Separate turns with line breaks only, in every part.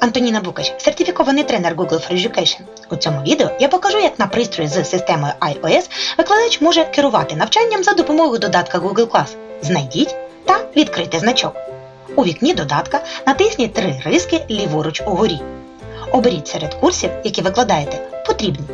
Антоніна Букач, сертифікований тренер Google for Education. У цьому відео я покажу, як на пристрої з системою iOS викладач може керувати навчанням за допомогою додатка Google Class. Знайдіть та відкрити значок. У вікні додатка натисніть три риски ліворуч угорі. Оберіть серед курсів, які викладаєте, потрібні.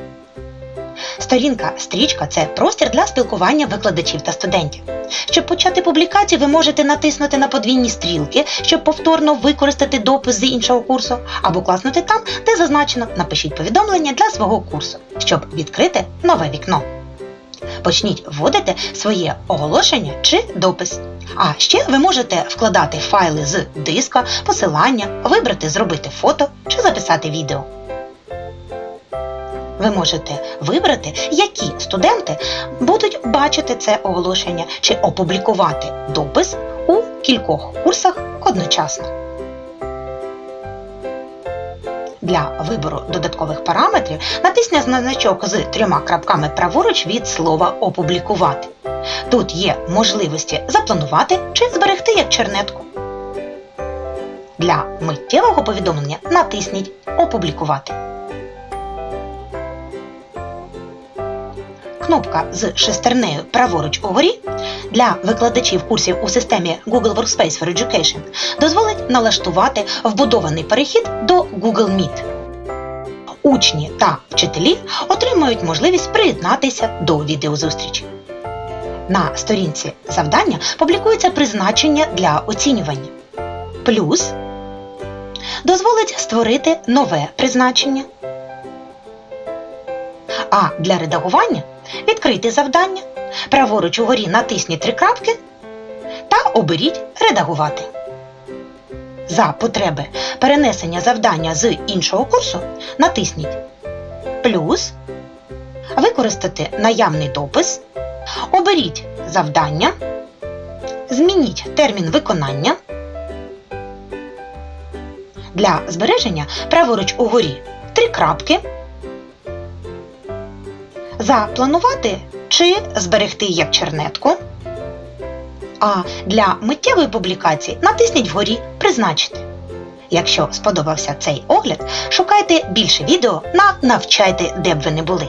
Сторінка стрічка це простір для спілкування викладачів та студентів. Щоб почати публікацію, ви можете натиснути на подвійні стрілки, щоб повторно використати допис з іншого курсу, або класнути там, де зазначено Напишіть повідомлення для свого курсу, щоб відкрити нове вікно. Почніть вводити своє оголошення чи допис. А ще ви можете вкладати файли з диска, посилання, вибрати зробити фото чи записати відео. Ви можете вибрати, які студенти будуть бачити це оголошення чи опублікувати допис у кількох курсах одночасно. Для вибору додаткових параметрів натисніть на значок з трьома крапками праворуч від слова опублікувати. Тут є можливості запланувати чи зберегти як чернетку. Для миттєвого повідомлення натисніть Опублікувати. Кнопка з шестернею праворуч угорі для викладачів курсів у системі Google Workspace for Education дозволить налаштувати вбудований перехід до Google Meet. Учні та вчителі отримають можливість приєднатися до відеозустрічі. На сторінці завдання публікується призначення для оцінювання. Плюс дозволить створити нове призначення. А для редагування відкрийте завдання, праворуч угорі натисніть три крапки та оберіть Редагувати. За потреби перенесення завдання з іншого курсу натисніть плюс, використати наявний допис, оберіть завдання, змініть термін виконання. Для збереження праворуч угорі три крапки запланувати чи зберегти як чернетку. А для миттєвої публікації натисніть вгорі Призначити. Якщо сподобався цей огляд, шукайте більше відео на Навчайте, де б ви не були.